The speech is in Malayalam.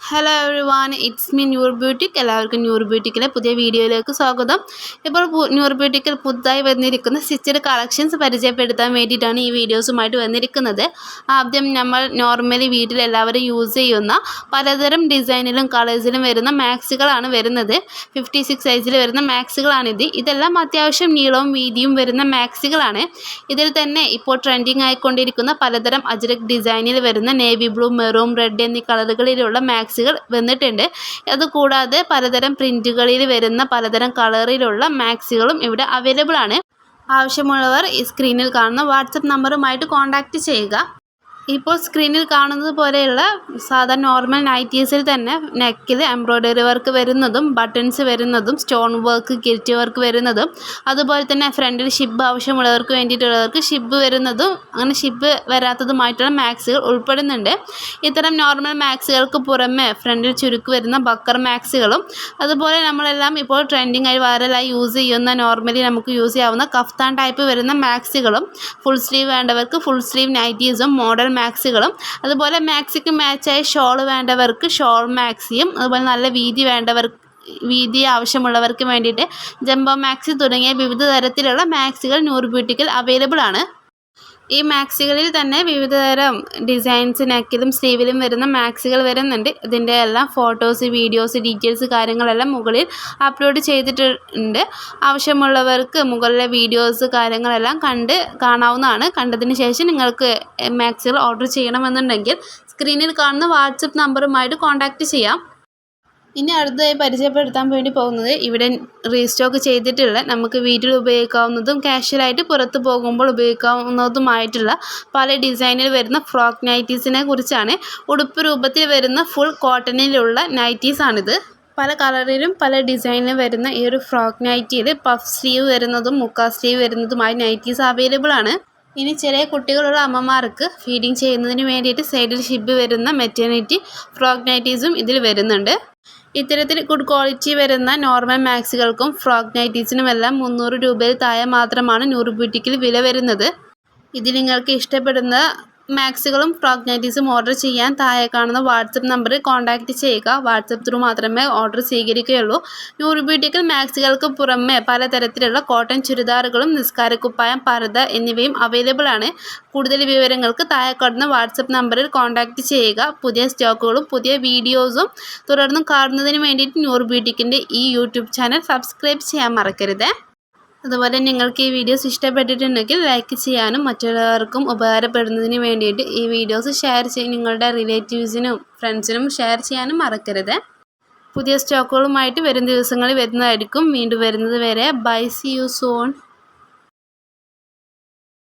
Hello everyone it's me Noor boutique എല്ലാവർക്കും ന്യൂർ ബ്യൂട്ടിക്കിലെ പുതിയ വീഡിയോയിലേക്ക് സ്വാഗതം. ഇപ്പോൾ ന്യൂർ ബ്യൂട്ടിക്കിൽ പുതുതായി വന്നിരിക്കുന്ന സ്റ്റിച്ചഡ് കളക്ഷൻസ് പരിചയപ്പെടുത്താൻ വേണ്ടിയിട്ടാണ് ഈ വീഡിയോസുമായിട്ട് വന്നിരിക്കുന്നത്. ആദ്യം നമ്മൾ നോർമലി വീട്ടിൽ എല്ലാവരും യൂസ് ചെയ്യുന്ന പലതരം ഡിസൈനിലും കളേഴ്സിലും വരുന്ന മാക്സുകളാണ് വരുന്നത്. ഫിഫ്റ്റി സിക്സ് സൈസിൽ വരുന്ന മാക്സുകളാണിത് ഇതെല്ലാം അത്യാവശ്യം നീളവും വീതിയും വരുന്ന മാക്സുകളാണ് ഇതിൽ തന്നെ ഇപ്പോൾ ട്രെൻഡിങ് ആയിക്കൊണ്ടിരിക്കുന്ന പലതരം അജ്രക് ഡിസൈനിൽ വരുന്ന നേവി ബ്ലൂ മെറൂൺ റെഡ് എന്നീ കളറുകളിലുള്ള മാക്സുകൾ വന്നിട്ടുണ്ട്. അതുകൂടാതെ പലതരം പ്രിന്റുകളിൽ വരുന്ന പലതരം കളറിലുള്ള മാക്സികളും ഇവിടെ അവൈലബിൾ ആണ്. ആവശ്യമുള്ളവർ ഈ സ്ക്രീനിൽ കാണുന്ന വാട്സപ്പ് നമ്പറുമായിട്ട് കോൺടാക്റ്റ് ചെയ്യുക. ഇപ്പോൾ സ്ക്രീനിൽ കാണുന്നത് പോലെയുള്ള സാധാരണ നോർമൽ നൈറ്റീസിൽ തന്നെ നെക്കിൽ എംബ്രോയ്ഡറി വർക്ക് വരുന്നതും ബട്ടൺസ് വരുന്നതും സ്റ്റോൺ വർക്ക് കിരിറ്റ് വർക്ക് വരുന്നതും. അതുപോലെ തന്നെ ഫ്രണ്ടിൽ ഷിബ് ആവശ്യമുള്ളവർക്ക് വേണ്ടിയിട്ടുള്ളവർക്ക് ഷിബ് വരുന്നതും അങ്ങനെ ഷിബ് വരാത്തതുമായിട്ടുള്ള മാക്സുകൾ ഉൾപ്പെടുന്നുണ്ട്. ഇത്തരം നോർമൽ മാക്സുകൾക്ക് പുറമെ ഫ്രണ്ടിൽ ചുരുക്ക് വരുന്ന ബക്കർ മാക്സുകളും അതുപോലെ നമ്മളെല്ലാം ഇപ്പോൾ ട്രെൻഡിങ് ആയി വൈറലായി യൂസ് ചെയ്യുന്ന നോർമലി നമുക്ക് യൂസ് ചെയ്യാവുന്ന കഫ്താൻ ടൈപ്പ് വരുന്ന മാക്സുകളും ഫുൾ സ്ലീവ് വേണ്ടവർക്ക് ഫുൾ സ്ലീവ് നൈറ്റീസും മോഡൽ മാക്സികളും അതുപോലെ മാക്സിക്ക് മാച്ചായ ഷോൾ വേണ്ടവർക്ക് ഷോൾ മാക്സിയും അതുപോലെ നല്ല വീതി വേണ്ടവർക്ക് വീതി ആവശ്യമുള്ളവർക്ക് വേണ്ടിയിട്ട് ജംബോ മാക്സി തുടങ്ങിയ വിവിധ തരത്തിലുള്ള മാക്സികൾ ന്യൂർ ബ്യൂട്ടിക്കൽ അവൈലബിൾ ആണ്. ഈ മാക്സികളിൽ തന്നെ വിവിധ തരം ഡിസൈൻസ് നെക്കിലും സ്ലീവിലും വരുന്ന മാക്സികൾ വരുന്നുണ്ട്. ഇതിന്റെ എല്ലാം ഫോട്ടോസ് വീഡിയോസ് ഡീറ്റെയിൽസ് കാര്യങ്ങളെല്ലാം മുകളിൽ അപ്ലോഡ് ചെയ്തിട്ടുണ്ട്. ആവശ്യമുള്ളവർക്ക് മുകളിലെ വീഡിയോസ് കാര്യങ്ങളെല്ലാം കണ്ട് കാണാവുന്നതാണ്. കണ്ടതിന് ശേഷം നിങ്ങൾക്ക് മാക്സികൾ ഓർഡർ ചെയ്യണമെന്നുണ്ടെങ്കിൽ സ്ക്രീനിൽ കാണുന്ന വാട്സപ്പ് നമ്പറുമായിട്ട് കോൺടാക്റ്റ് ചെയ്യാം. ഇനി അടുത്തതായി പരിചയപ്പെടുത്താൻ വേണ്ടി പോകുന്നത് ഇവിടെ റീസ്റ്റോക്ക് ചെയ്തിട്ടുള്ള നമുക്ക് വീട്ടിൽ ഉപയോഗിക്കാവുന്നതും കാഷ്വലായിട്ട് പുറത്ത് പോകുമ്പോൾ ഉപയോഗിക്കാവുന്നതുമായിട്ടുള്ള പല ഡിസൈനിൽ വരുന്ന ഫ്രോക്ക് നൈറ്റീസിനെ കുറിച്ചാണ് ഉടുപ്പ് രൂപത്തിൽ വരുന്ന ഫുൾ കോട്ടണിലുള്ള നൈറ്റീസാണിത് പല കളറിലും പല ഡിസൈനിലും വരുന്ന ഈ ഒരു ഫ്രോക്ക് നൈറ്റിയിൽ പഫ് സ്ലീവ് വരുന്നതും മുക്കാ സ്ലീവ് വരുന്നതുമായ നൈറ്റീസ് അവൈലബിൾ ആണ്. ഇനി ചെറിയ കുട്ടികളുള്ള അമ്മമാർക്ക് ഫീഡിങ് ചെയ്യുന്നതിന് വേണ്ടിയിട്ട് സൈഡിൽ ഷിബ് വരുന്ന മെറ്റേണിറ്റി ഫ്രോക്ക് നൈറ്റീസും ഇതിൽ വരുന്നുണ്ട്. ഇത്തരത്തിൽ ഗുഡ് ക്വാളിറ്റി വരുന്ന നോർമൽ മാക്സികൾക്കും ഫ്രോക്ക് നൈറ്റീസിനുമെല്ലാം മുന്നൂറ് രൂപയിൽ താഴെ മാത്രമാണ് നൂറ് ബ്യൂട്ടിക്കിൽ വില വരുന്നത്. ഇത് നിങ്ങൾക്ക് ഇഷ്ടപ്പെടുന്ന മാക്സികളും ഫ്രോക്ക് ഓർഡർ ചെയ്യാൻ താഴെ കാണുന്ന വാട്സപ്പ് നമ്പറിൽ കോൺടാക്റ്റ് ചെയ്യുക. വാട്സപ്പ് ത്രൂ മാത്രമേ ഓർഡർ സ്വീകരിക്കുകയുള്ളൂ. നൂറ് ബ്യൂട്ടിക്കൽ മാക്സികൾക്ക് പുറമെ പലതരത്തിലുള്ള കോട്ടൺ ചുരിദാറുകളും നിസ്കാരക്കുപ്പായം പർദ്ദ എന്നിവയും അവൈലബിൾ ആണ്. കൂടുതൽ വിവരങ്ങൾക്ക് താഴെ കാണുന്ന വാട്സപ്പ് നമ്പറിൽ കോൺടാക്റ്റ് ചെയ്യുക. പുതിയ സ്റ്റോക്കുകളും പുതിയ വീഡിയോസും തുടർന്നും കാണുന്നതിന് വേണ്ടിയിട്ട് നൂറ് ബ്യൂട്ടിക്കിന്റെ ഈ യൂട്യൂബ് ചാനൽ സബ്സ്ക്രൈബ് ചെയ്യാൻ മറക്കരുത്. അതുപോലെ നിങ്ങൾക്ക് ഈ വീഡിയോസ് ഇഷ്ടപ്പെട്ടിട്ടുണ്ടെങ്കിൽ ലൈക്ക് ചെയ്യാനും മറ്റുള്ളവർക്കും ഉപകാരപ്പെടുന്നതിന് വേണ്ടിയിട്ട് ഈ വീഡിയോസ് ഷെയർ ചെയ്യും നിങ്ങളുടെ റിലേറ്റീവ്സിനും ഫ്രണ്ട്സിനും ഷെയർ ചെയ്യാനും മറക്കരുത്. പുതിയ സ്റ്റോക്കുകളുമായിട്ട് വരും ദിവസങ്ങളിൽ വരുന്നതായിരിക്കും. വീണ്ടും വരുന്നത് വരെ. By C U zone